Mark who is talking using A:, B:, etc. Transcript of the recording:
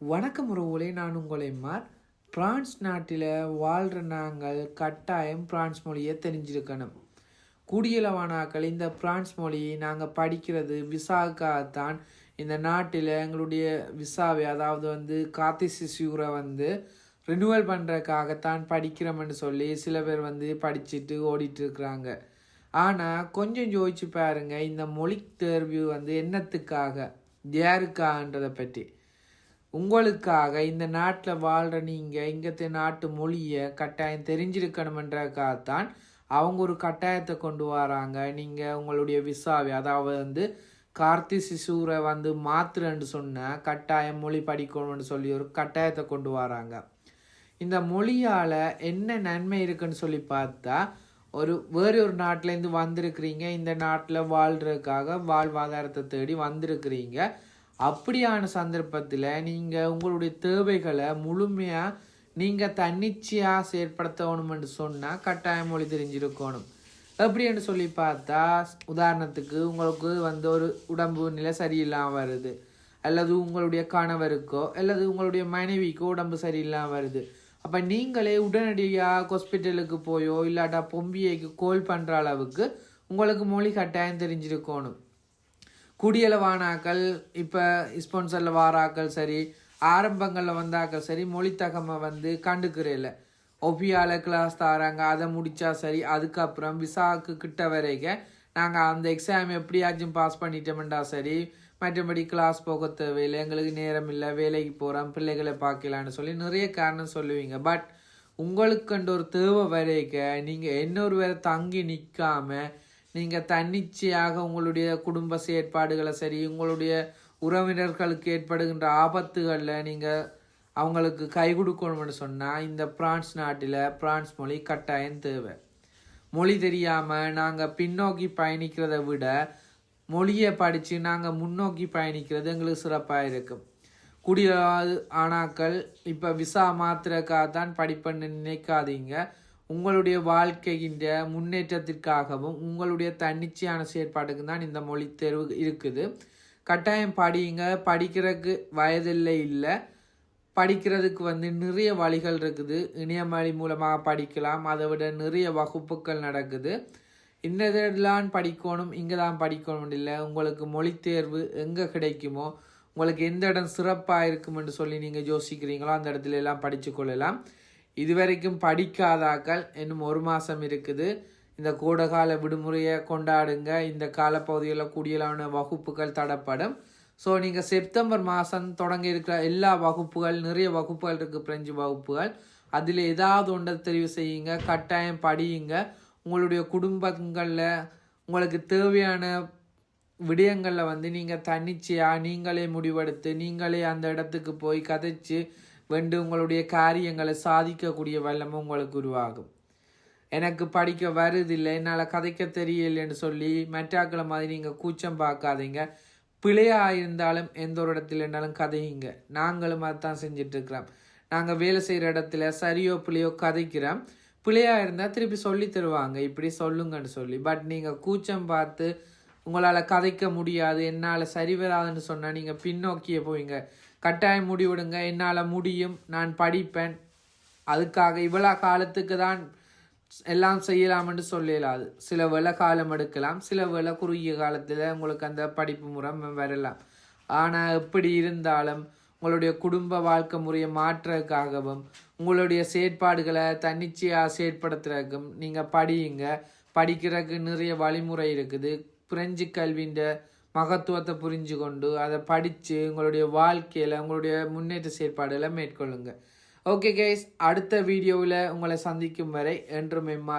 A: வணக்கம் உறவுகளே நான் உங்களை மார். பிரான்ஸ் நாட்டில் வாழ்கிற நாங்கள் கட்டாயம் பிரான்ஸ் மொழியை தெரிஞ்சிருக்கணும். குடியளவானாக்கள் இந்த பிரான்ஸ் மொழியை நாங்கள் படிக்கிறது விசாவுக்காகத்தான் இந்த நாட்டில் எங்களுடைய விசாவை அதாவது வந்து காத்தி சிசூரை வந்து ரினுவல் பண்ணுறதுக்காகத்தான் படிக்கிறோம்னு சொல்லி சில பேர் வந்து படிச்சுட்டு ஓடிட்டு இருக்கிறாங்க ஆனால் கொஞ்சம் யோசிச்சு பாருங்க இந்த மொழி தேர்வு வந்து என்னத்துக்காக யாருக்கான்றதை பற்றி. உங்களுக்காக இந்த நாட்டில் வாழ்கிற நீங்கள் இங்கത്തെ நாட்டு மொழியை கட்டாயம் தெரிஞ்சிருக்கணுமன்றக்காகத்தான் அவங்க ஒரு கட்டாயத்தை கொண்டு வராங்க. நீங்கள் உங்களுடைய விசாவை அதாவது வந்து கார்த்தி சிசூரை வந்து மாத்துறேன்னு சொன்ன கட்டாயம் மொழி படிக்கணும்னு சொல்லி ஒரு கட்டாயத்தை கொண்டு வராங்க. இந்த மொழியால் என்ன நன்மை இருக்குன்னு சொல்லி பார்த்தா ஒரு வேறு ஒரு நாட்டிலேருந்து வந்திருக்கிறீங்க. இந்த நாட்டில் வாழ்கிறதுக்காக வாழ்வாதாரத்தை தேடி வந்திருக்கிறீங்க. அப்படியான சந்தர்ப்பத்தில் நீங்கள் உங்களுடைய தேவைகளை முழுமையாக நீங்கள் தன்னிச்சையாக செயற்படுத்தணும்னு சொன்னால் கட்டாய மொழி தெரிஞ்சிருக்கணும். எப்படின்னு சொல்லி பார்த்தா உதாரணத்துக்கு உங்களுக்கு வந்து ஒரு உடம்பு நிலை சரியில்லாமல் வருது. அல்லது உங்களுடைய கணவருக்கோ அல்லது உங்களுடைய மனைவிக்கோ உடம்பு சரியில்லாமல் வருது. அப்போ நீங்களே உடனடியாக ஹாஸ்பிட்டலுக்கு போயோ இல்லாட்டா பொம்பியைக்கு கோல் பண்ணுற அளவுக்கு உங்களுக்கு மொழி கட்டாயம் தெரிஞ்சிருக்கணும். குடியளவானாக்கள் இப்போ ஸ்பான்சரில் வாராக்கள் சரி ஆரம்பங்களில் வந்தாக்கள் சரி மொழித்தகமை வந்து கண்டுக்கிறேல ஒபியால கிளாஸ் தாராங்க அதை முடித்தா சரி அதுக்கப்புறம் விசாவுக்கு கிட்ட வரைக்கும் நாங்கள் அந்த எக்ஸாம் எப்படியாச்சும் பாஸ் பண்ணிட்டோம்டா சரி மற்றபடி கிளாஸ் போக தேவையில்லை எங்களுக்கு நேரம் இல்லை வேலைக்கு போகிறோம் பிள்ளைகளை பார்க்கலான்னு சொல்லி நிறைய காரணம் சொல்லுவீங்க. பட் உங்களுக்குன்ற ஒரு தேவை வரைக்க நீங்கள் இன்னொரு வேறு தங்கி நிற்காமல் நீங்கள் தன்னிச்சையாக உங்களுடைய குடும்ப செயற்பாடுகளை சரி உங்களுடைய உறவினர்களுக்கு ஏற்படுகின்ற ஆபத்துகளில் நீங்கள் அவங்களுக்கு கை கொடுக்கணும்னு சொன்னால் இந்த பிரான்ஸ் நாட்டில் பிரான்ஸ் மொழி கட்டாயம் தேவை. மொழி தெரியாமல் நாங்கள் பின்னோக்கி பயணிக்கிறத விட மொழியை படித்து நாங்கள் முன்னோக்கி பயணிக்கிறது எங்களுக்கு சிறப்பாக இருக்கும். குடிய ஆனாக்கள் இப்போ விசா மாத்திரக்காக தான் படிப்பேன்னு நினைக்காதீங்க. உங்களுடைய வாழ்க்கையின் முன்னேற்றத்திற்காகவும் உங்களுடைய தன்னிச்சையான செயற்பாட்டுக்கு தான் இந்த மொழி தேர்வு இருக்குது. கட்டாயம் படிங்க படிக்கிறதுக்கு வயதில்லை இல்லை. படிக்கிறதுக்கு வந்து நிறைய வழிகள் இருக்குது. இணையமொழி மூலமாக படிக்கலாம். அதை விட நிறைய வகுப்புகள் நடக்குது. இந்த இதெல்லாம் படிக்கணும் இங்கே தான் படிக்கணும் இல்லை. உங்களுக்கு மொழி தேர்வு எங்கே கிடைக்குமோ உங்களுக்கு எந்த இடம் சிறப்பாக இருக்குமென்று சொல்லி நீங்கள் யோசிக்கிறீங்களோ அந்த இடத்துல எல்லாம் படித்து கொள்ளலாம். இதுவரைக்கும் படிக்காதாக்கள் இன்னும் ஒரு மாதம் இருக்குது. இந்த கூடகால விடுமுறையை கொண்டாடுங்க. இந்த காலப்பகுதியில் கூடியலான வகுப்புகள் தடப்படும். ஸோ நீங்கள் செப்டம்பர் மாதம் தொடங்க இருக்கிற எல்லா வகுப்புகள் நிறைய வகுப்புகள் இருக்குது பிரெஞ்சு வகுப்புகள். அதில் ஏதாவது ஒன்றை தெரிவு செய்யுங்க கட்டாயம் படியுங்க. உங்களுடைய குடும்பங்களில் உங்களுக்கு தேவையான விடயங்களில் வந்து நீங்கள் தன்னிச்சையாக நீங்களே முடிவெடுத்து நீங்களே அந்த இடத்துக்கு போய் கதைச்சு வெண்டு உங்களுடைய காரியங்களை சாதிக்கக்கூடிய வல்லமை உங்களுக்கு உருவாகும். எனக்கு படிக்க வருதில்லை என்னால் கதைக்க தெரியலைன்னு சொல்லி மெட்டாக்களை மாதிரி நீங்கள் கூச்சம் பார்க்காதீங்க. பிழையாக இருந்தாலும் எந்த ஒரு இடத்துல இருந்தாலும் கதையுங்க. நாங்களும் அதுதான் செஞ்சிட்ருக்கிறோம் நாங்கள் வேலை செய்கிற இடத்துல சரியோ பிள்ளையோ கதைக்கிறோம். பிள்ளையாக இருந்தால் திருப்பி சொல்லி தருவாங்க. இப்படி சொல்லுங்கன்னு சொல்லி. பட் நீங்கள் கூச்சம் பார்த்து உங்களால் கதைக்க முடியாது என்னால் சரி வராதுன்னு சொன்னால் நீங்கள் பின்னோக்கிய போவீங்க. கட்டாயம் முடிவிடுங்க. என்னால் முடியும். நான் படிப்பேன். அதுக்காக இவ்வளோ காலத்துக்கு தான் எல்லாம் செய்யலாம்னு சொல்லலாது. சில வேலை காலம் எடுக்கலாம். சில வேலை குறுகிய காலத்தில் உங்களுக்கு அந்த படிப்பு முறை வரலாம். ஆனால் எப்படி இருந்தாலும் உங்களுடைய குடும்ப வாழ்க்கை முறையை மாற்றுறதுக்காகவும் உங்களுடைய செயற்பாடுகளை தன்னிச்சையாக செயற்படுத்துறதுக்கும் நீங்கள் படியுங்க. படிக்கிறதுக்கு நிறைய வழிமுறை இருக்குது. பிரெஞ்சு கல்வின்ற மகத்துவத்தை புரிஞ்சு கொண்டு அதை படித்து உங்களுடைய வாழ்க்கையில் உங்களுடைய முன்னேற்ற செயற்பாடுகளை மேற்கொள்ளுங்கள் ஓகே கேஸ் அடுத்த வீடியோவில் உங்களை சந்திக்கும் வரை என்றும் எம்மார்